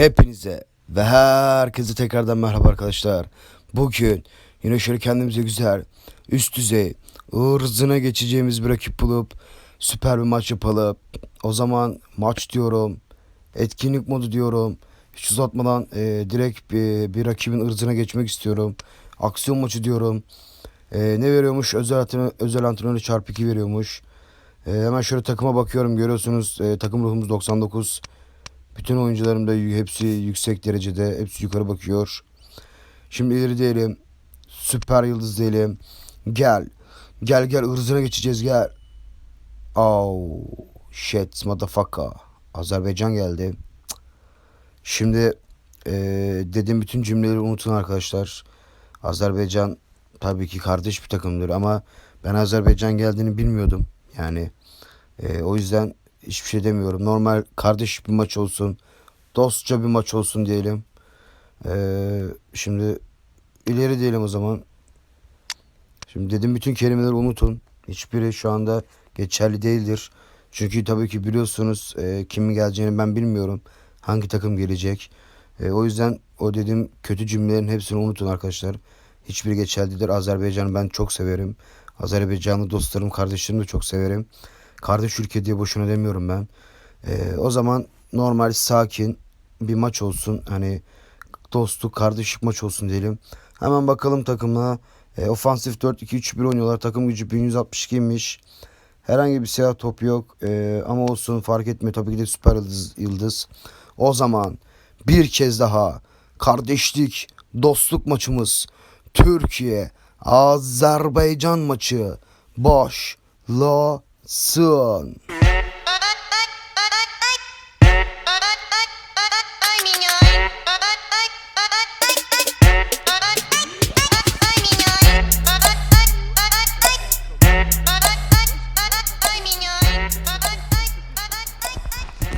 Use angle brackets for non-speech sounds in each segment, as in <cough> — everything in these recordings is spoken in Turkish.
Hepinize ve herkese tekrardan merhaba arkadaşlar. Bugün yine şöyle kendimize güzel, üst düzey, ırzına geçeceğimiz bir rakip bulup süper bir maç yapalım. O zaman maç diyorum, etkinlik modu diyorum. Hiç uzatmadan e, direkt bir, bir rakibin ırzına geçmek istiyorum. Aksiyon maçı diyorum. E, ne veriyormuş? Özel, özel antrenörü çarpı 2 veriyormuş. E, hemen şöyle takıma bakıyorum. Görüyorsunuz e, takım ruhumuz 99. Bütün oyuncularım da hepsi yüksek derecede. Hepsi yukarı bakıyor. Şimdi ileri diyelim. Süper yıldız diyelim. Gel. Gel gel ırzına geçeceğiz gel. Oh shit motherfucker. Azerbaycan geldi. Şimdi eee dediğim bütün cümleleri unutun arkadaşlar. Azerbaycan tabii ki kardeş bir takımdır ama ben Azerbaycan geldiğini bilmiyordum. Yani eee, o yüzden hiçbir şey demiyorum. Normal kardeş bir maç olsun. Dostça bir maç olsun diyelim. Eee, şimdi ileri diyelim o zaman. Şimdi dedim bütün kelimeleri unutun. Hiçbiri şu anda geçerli değildir. Çünkü tabii ki biliyorsunuz e, kimin geleceğini ben bilmiyorum. Hangi takım gelecek. E, o yüzden o dediğim kötü cümlelerin hepsini unutun arkadaşlar. Hiçbiri geçerli değildir. Azerbaycan'ı ben çok severim. Azerbaycanlı dostlarım, kardeşlerimi de çok severim. Kardeş ülke diye boşuna demiyorum ben. E, o zaman normal sakin bir maç olsun. Hani dostluk, kardeşlik maç olsun diyelim. Hemen bakalım takımına. E, ofansif 4-2-3-1 oynuyorlar. Takım gücü 1162'ymiş. Herhangi bir siyah top yok. E, ama olsun fark etmiyor. Tabii ki de süper yıldız, yıldız. O zaman bir kez daha kardeşlik, dostluk maçımız Türkiye Azerbaycan maçı başlasın.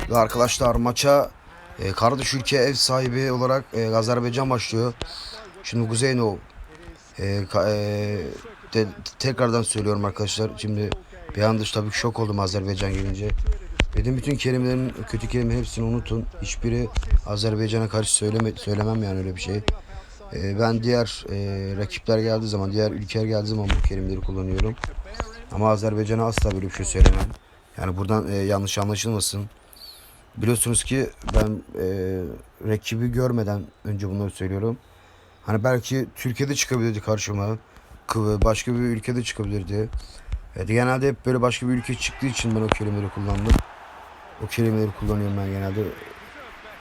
Ve arkadaşlar maça e, kardeş ülke ev sahibi olarak e, Azerbaycan başlıyor. Şimdi Kuzeynov e, e, de- tekrardan söylüyorum arkadaşlar. Şimdi bir anda tabii şok oldum Azerbaycan gelince. Dedim bütün kelimelerin kötü kelimenin hepsini unutun. Hiçbiri Azerbaycan'a karşı söyleme, söylemem yani öyle bir şey. E, ben diğer e, rakipler geldiği zaman, diğer ülkeler geldiği zaman bu kelimeleri kullanıyorum. Ama Azerbaycan'a asla böyle bir şey söylemem. Yani buradan e, yanlış anlaşılmasın. Biliyorsunuz ki ben e, rakibi görmeden önce bunları söylüyorum. Hani belki Türkiye'de çıkabilirdi karşıma. Başka bir ülkede çıkabilirdi. Evet, genelde hep böyle başka bir ülke çıktığı için ben o kelimeleri kullandım. O kelimeleri kullanıyorum ben genelde.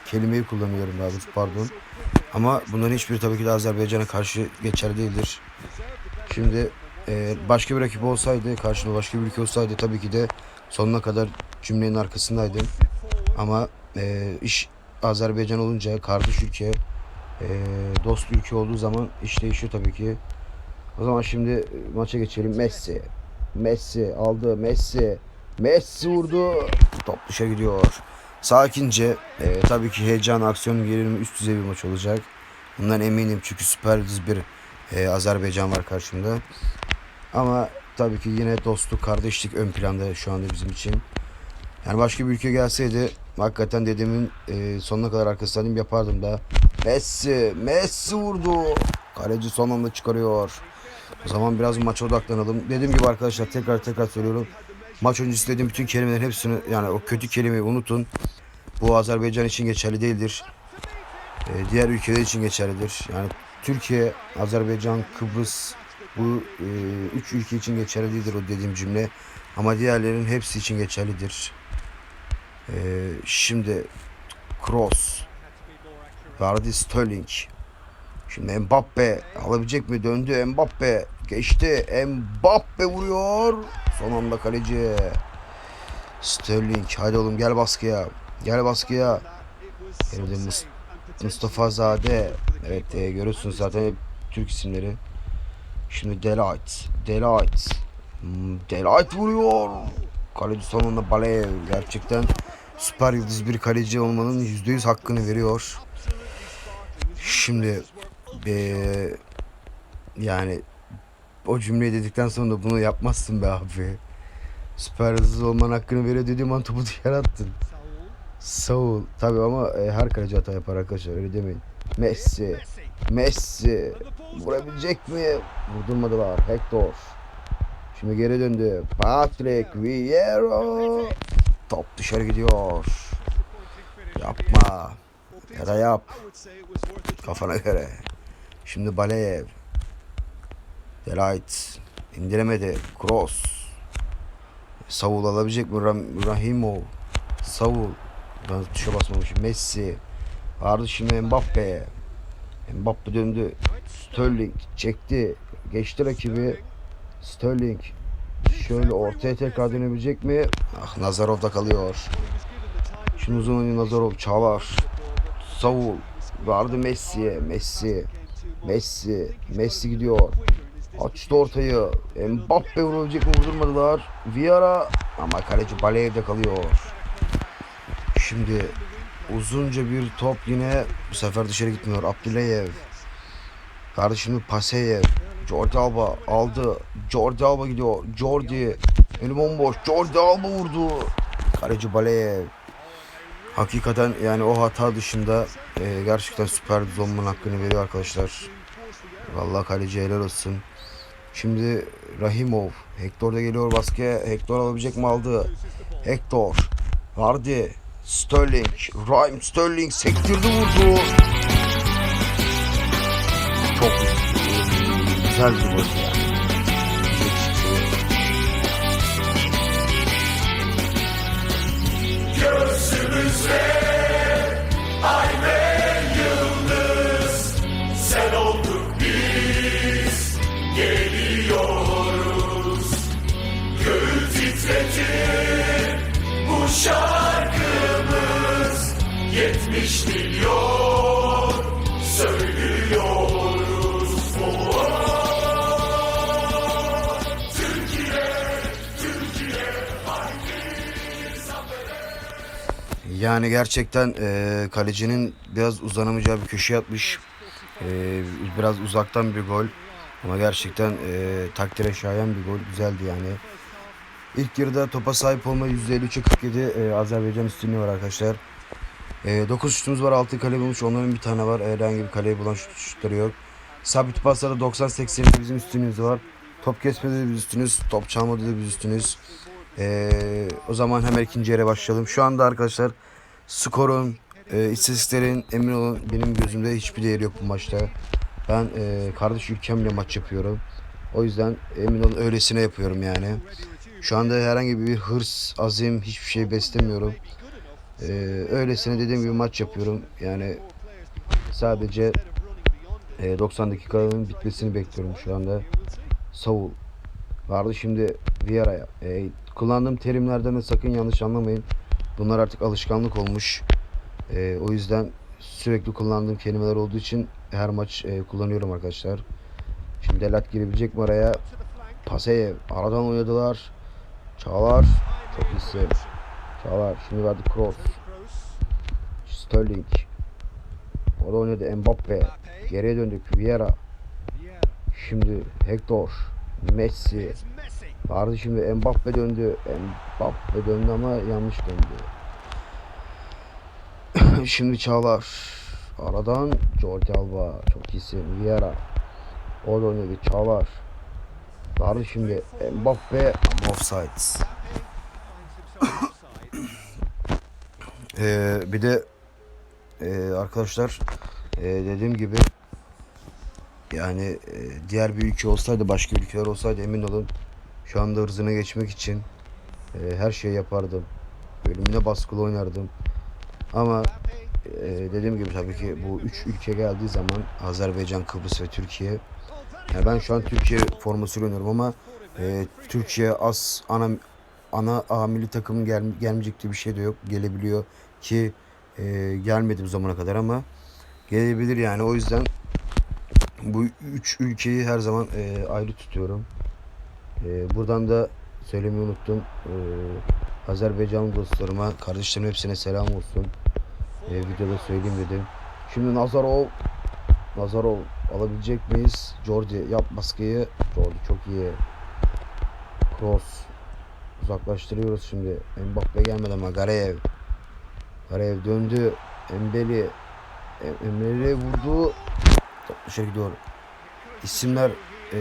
Kelimeyi kullanıyorum daha doğrusu pardon. Ama bunların hiçbiri tabii ki de Azerbaycan'a karşı geçerli değildir. Şimdi e, başka bir rakip olsaydı, karşımda başka bir ülke olsaydı tabii ki de sonuna kadar cümlenin arkasındaydım. Ama e, iş Azerbaycan olunca kardeş ülke, e, dost ülke olduğu zaman iş değişiyor tabii ki. O zaman şimdi e, maça geçelim. Messi. Messi aldı. Messi. Messi vurdu. Top dışa gidiyor. Sakince e, tabii ki heyecan, aksiyon, gerilim üst düzey bir maç olacak. Bundan eminim çünkü süper yıldız bir e, Azerbaycan var karşımda. Ama tabii ki yine dostluk, kardeşlik ön planda şu anda bizim için. Yani başka bir ülke gelseydi hakikaten dedemin e, sonuna kadar arkasındayım yapardım da. Messi, Messi vurdu. Kaleci son anda çıkarıyor. O zaman biraz maça odaklanalım. Dediğim gibi arkadaşlar tekrar tekrar söylüyorum. Maç öncesi dediğim bütün kelimelerin hepsini yani o kötü kelimeyi unutun. Bu Azerbaycan için geçerli değildir. E, diğer ülkeler için geçerlidir. Yani Türkiye, Azerbaycan, Kıbrıs bu e, üç ülke için geçerli değildir o dediğim cümle. Ama diğerlerinin hepsi için geçerlidir. Ee, şimdi Kroos verdi Sterling şimdi Mbappe alabilecek mi? Döndü Mbappe. Geçti. Mbappe vuruyor. Son anda kaleci. Sterling. Hadi oğlum gel baskıya. Gel baskıya. Geride Mus- Mustafa Zade. Evet e, görüyorsunuz zaten hep Türk isimleri. Şimdi Delight. Delight. Hmm, Delight vuruyor. Kaleci sonunda Balev gerçekten süper yıldız bir kaleci olmanın %100 hakkını veriyor. Şimdi eee, yani o cümleyi dedikten sonra bunu yapmazsın be abi. Süper yıldız olmanın hakkını veriyor dediğim an topu <laughs> dışarı attın. Saul tabi ama e, her kaleci hata yapar arkadaşlar öyle demeyin. Messi. Messi. Vurabilecek mi? Vurdurmadılar. Hector. Şimdi geri döndü. Patrick Vieira. Top dışarı gidiyor. Yapma. Ya da yap. Kafana göre. Şimdi Baleyev. Delight. indiremedi. Cross. Savul alabilecek mi? Rahimov. Savul. Ben tuşa basmamışım. Messi. Vardı şimdi Mbappe. Mbappe döndü. Sterling çekti. Geçti rakibi. Sterling. Şöyle ortaya tekrar dönebilecek mi? Ah Nazarov da kalıyor. Şimdi uzun oyun Nazarov çalar. Savul. Vardı Messi'ye. Messi. Messi. Messi gidiyor. Açtı ortayı. Mbappe vurabilecek mi vurdurmadılar. Vieira ama kaleci Baleyev'de kalıyor. Şimdi uzunca bir top yine bu sefer dışarı gitmiyor. Abdülayev. Kardeşim Paseyev. Jordi Alba aldı. Jordi Alba gidiyor. Jordi. Önü bomboş. Jordi Alba vurdu. Kaleci Baleyev. Hakikaten yani o hata dışında e, gerçekten süper zonman hakkını veriyor arkadaşlar. Vallahi kaleci helal olsun. Şimdi Rahimov. Hector da geliyor baskıya. Hector alabilecek mi aldı? Hector. Vardy. Sterling. Raheem Sterling sektirdi vurdu. Çok güzel bir gol Tuesday. Yani gerçekten e, kalecinin biraz uzanamayacağı bir köşeye atmış. E, biraz uzaktan bir gol. Ama gerçekten e, takdire şayan bir gol. Güzeldi yani. İlk yarıda topa sahip olma %53'e 47 e, Azerbaycan üstünlüğü var arkadaşlar. E, 9 şutumuz var 6 kale bulmuş. Onların bir tane var. Herhangi bir kaleyi bulan şut, şutları yok. Sabit paslarda 90-80'de bizim üstünlüğümüz var. Top kesmede de biz üstünüz. Top çalmada da biz üstünüz. E, o zaman hemen ikinci yere başlayalım. Şu anda arkadaşlar skorun, e, istatistiklerin emin olun benim gözümde hiçbir değeri yok bu maçta. Ben e, kardeş ülkemle maç yapıyorum. O yüzden emin olun öylesine yapıyorum yani. Şu anda herhangi bir hırs, azim hiçbir şey beslemiyorum. E, öylesine dediğim gibi maç yapıyorum. Yani sadece e, 90 dakikanın bitmesini bekliyorum şu anda. Savul vardı şimdi Vieira'ya. E, kullandığım terimlerden de sakın yanlış anlamayın. Bunlar artık alışkanlık olmuş. E, o yüzden sürekli kullandığım kelimeler olduğu için her maç e, kullanıyorum arkadaşlar. Şimdi Delat girebilecek mi araya? Paseyev aradan oynadılar. Çağlar çok iyisin. Çağlar şimdi verdi Kroos. Sterling. O da oynadı Mbappe. Geriye döndük Vieira. Şimdi Hector. Messi. Vardı şimdi Mbappe döndü. Mbappe döndü ama yanlış döndü. <clears throat> şimdi Çağlar. Aradan Jordi Alba. Çok iyisin. Vieira. O da oynadı. Çağlar. Vardı şimdi Mbappe. Offside. <clears throat> Ee, bir de e, arkadaşlar e, dediğim gibi yani e, diğer bir ülke olsaydı başka ülkeler olsaydı emin olun şu anda hırzına geçmek için e, her şeyi yapardım. Ölümüne baskılı oynardım. Ama e, dediğim gibi tabii ki bu üç ülke geldiği zaman Azerbaycan, Kıbrıs ve Türkiye. Yani ben şu an Türkiye forması oynuyorum ama e, Türkiye az ana ana A takımın gel, gelmeyecek diye bir şey de yok. Gelebiliyor ki e, gelmedi bu zamana kadar ama gelebilir yani. O yüzden bu üç ülkeyi her zaman e, ayrı tutuyorum. E, buradan da söylemeyi unuttum. E, Azerbaycan dostlarıma, kardeşlerim hepsine selam olsun. E, videoda söyleyeyim dedim. Şimdi Nazarov Nazarov alabilecek miyiz? Jordi yap baskıyı. Jordi çok iyi. Cross uzaklaştırıyoruz şimdi. Mbappe gelmedi ama Gareyev. Karayev döndü. Embeli. Em- Emre'ye vurdu. Top dışarı gidiyor. İsimler eee,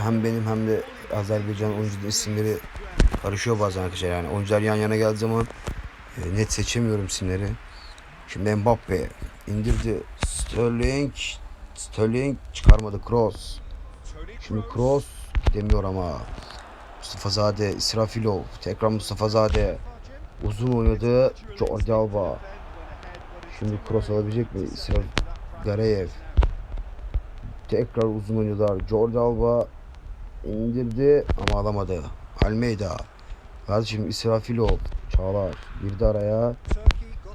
hem benim hem de Azerbaycan oyuncuların isimleri karışıyor bazen arkadaşlar. Yani oyuncular yan yana geldiği zaman e, net seçemiyorum isimleri. Şimdi Mbappe indirdi. Sterling Sterling çıkarmadı. Cross. Şimdi Cross demiyor ama. Mustafa Zade, İsrafilov, tekrar Mustafa Zade. Uzun oynadı. Jordi Alba. Şimdi cross alabilecek mi? İsraf Garayev. Tekrar uzun oynadılar. Jordi Alba indirdi ama alamadı. Almeida. Kardeşim İsrafilov. Çağlar. Girdi araya.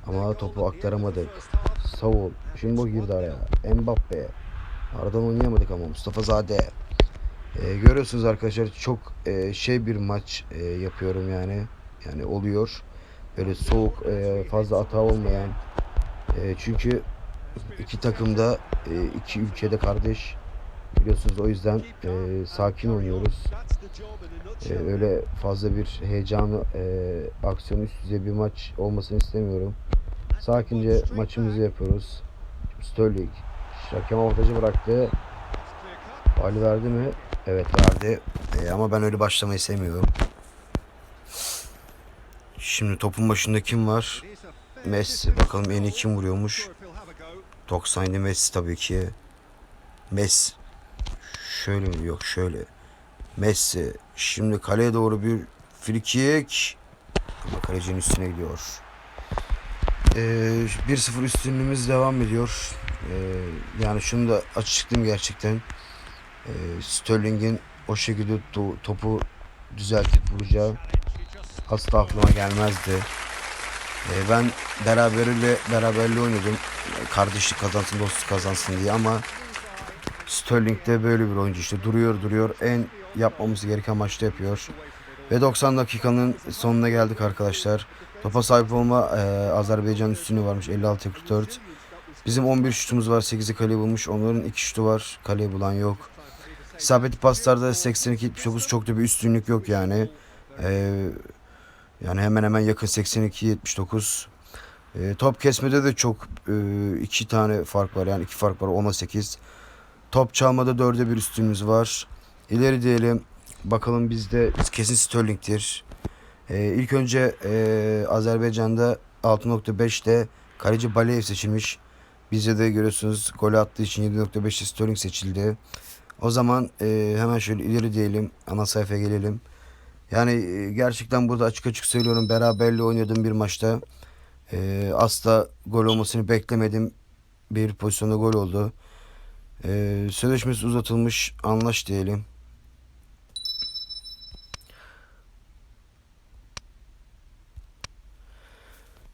Ama topu aktaramadık. Savul. Şimdi o girdi araya. Mbappe. Aradan oynayamadık ama Mustafa Zade. Ee, görüyorsunuz arkadaşlar çok e, şey bir maç e, yapıyorum yani. Yani oluyor. Böyle soğuk e, fazla hata olmayan. E, çünkü iki takımda e, iki ülkede kardeş biliyorsunuz o yüzden e, sakin oynuyoruz. E, öyle fazla bir heyecanı e, aksiyon üst düzey bir maç olmasını istemiyorum. Sakince maçımızı yapıyoruz. Sterling hakem avantajı bıraktı. Faali verdi mi? Evet verdi. E, ama ben öyle başlamayı sevmiyorum. Şimdi topun başında kim var? Messi. Bakalım en iyi kim vuruyormuş? 97 Messi tabii ki. Messi. Şöyle? Yok şöyle. Messi. Şimdi kaleye doğru bir frikik. Ama kalecinin üstüne gidiyor. Ee, 1-0 üstünlüğümüz devam ediyor. Ee, yani şunu da açıkladım gerçekten. Ee, Sterling'in o şekilde to- topu düzeltip vuracağı asla aklıma gelmezdi. Ee, ben beraberiyle beraberliği oynadım. Kardeşlik kazansın, dostluk kazansın diye ama Sterling de böyle bir oyuncu işte duruyor duruyor en yapmamız gereken maçta yapıyor. Ve 90 dakikanın sonuna geldik arkadaşlar. Topa sahip olma e, Azerbaycan üstünlüğü varmış 56-44. Bizim 11 şutumuz var 8'i kaleye bulmuş. Onların 2 şutu var kaleye bulan yok. İsabetli paslarda 82-79 çok da bir üstünlük yok yani. E, yani hemen hemen yakın 82-79. E, top kesmede de çok e, iki tane fark var yani iki fark var 10'a 8. Top çalmada 4'e bir üstünümüz var. İleri diyelim. Bakalım bizde kesin Sterling'tir. Ee, ilk önce e, Azerbaycan'da 6.5'te kaleci Baleyev seçilmiş. Bizde de görüyorsunuz gol attığı için 7.5'te Sterling seçildi. O zaman e, hemen şöyle ileri diyelim. Ana sayfaya gelelim. Yani e, gerçekten burada açık açık söylüyorum. Beraberliği oynadığım bir maçta e, asla gol olmasını beklemedim. Bir pozisyonda gol oldu. E, sözleşmesi uzatılmış. Anlaş diyelim.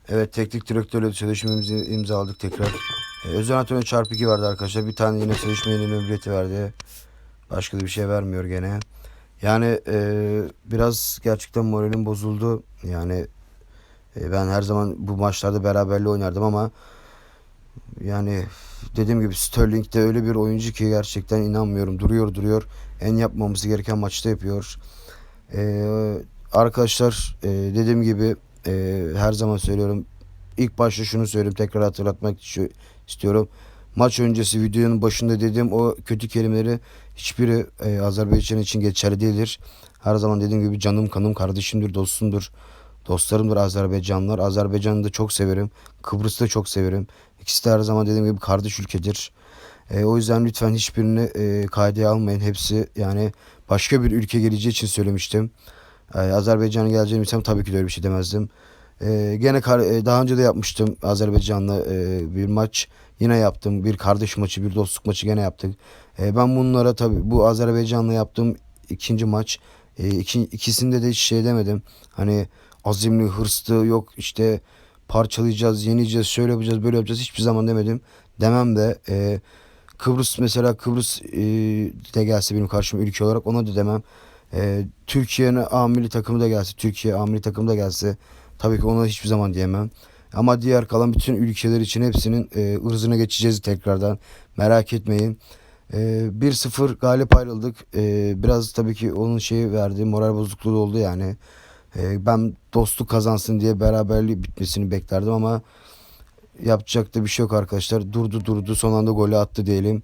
Evet teknik direktörle sözleşmemizi imzaladık tekrar. Ee, Özel antrenör çarpı 2 verdi arkadaşlar. Bir tane yine sözleşme yenileme bileti verdi. Başka da bir şey vermiyor gene. Yani e, biraz gerçekten moralim bozuldu. Yani e, ben her zaman bu maçlarda beraberliği oynardım ama yani dediğim gibi Sterling de öyle bir oyuncu ki gerçekten inanmıyorum. Duruyor duruyor. En yapmamız gereken maçta yapıyor. Ee, arkadaşlar e, dediğim gibi e, her zaman söylüyorum. İlk başta şunu söyleyeyim tekrar hatırlatmak istiyorum. Maç öncesi videonun başında dediğim o kötü kelimeleri hiçbiri e, Azerbaycan için geçerli değildir. Her zaman dediğim gibi canım kanım kardeşimdir dostumdur. Dostlarımdır Azerbaycanlılar. Azerbaycan'ı da çok severim. Kıbrıs'ı da çok severim. İkisi de her zaman dediğim gibi kardeş ülkedir. E, o yüzden lütfen hiçbirini e, kaydeye almayın. Hepsi yani başka bir ülke geleceği için söylemiştim. E, Azerbaycan'a geleceğini bilsem tabii ki de öyle bir şey demezdim. E, gene kar- e, daha önce de yapmıştım Azerbaycan'la e, bir maç. Yine yaptım. Bir kardeş maçı, bir dostluk maçı gene yaptık. E, ben bunlara tabii bu Azerbaycan'la yaptığım ikinci maç. E, iki, ikisinde de hiç şey demedim. Hani azimli, hırslı yok işte parçalayacağız, yeneceğiz, şöyle yapacağız, böyle yapacağız hiçbir zaman demedim. Demem de e, Kıbrıs mesela Kıbrıs e, de gelse benim karşıma ülke olarak ona da demem. E, Türkiye'nin A milli takımı da gelse, Türkiye A milli takımı da gelse tabii ki ona hiçbir zaman diyemem. Ama diğer kalan bütün ülkeler için hepsinin e, ırzına geçeceğiz tekrardan. Merak etmeyin. E, 1-0 galip ayrıldık. E, biraz tabii ki onun şeyi verdi. Moral bozukluğu oldu yani. E, ben dostluk kazansın diye beraberliği bitmesini beklerdim ama yapacak da bir şey yok arkadaşlar. Durdu durdu son anda golü attı diyelim.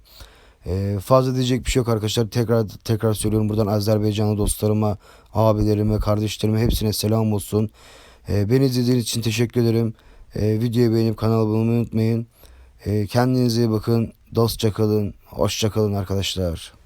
E, fazla diyecek bir şey yok arkadaşlar. Tekrar tekrar söylüyorum buradan Azerbaycanlı dostlarıma, abilerime, kardeşlerime hepsine selam olsun. E, beni izlediğiniz için teşekkür ederim. Videoyu beğenip kanala abone olmayı unutmayın. Kendinize iyi bakın. Dostça kalın. Hoşça kalın arkadaşlar.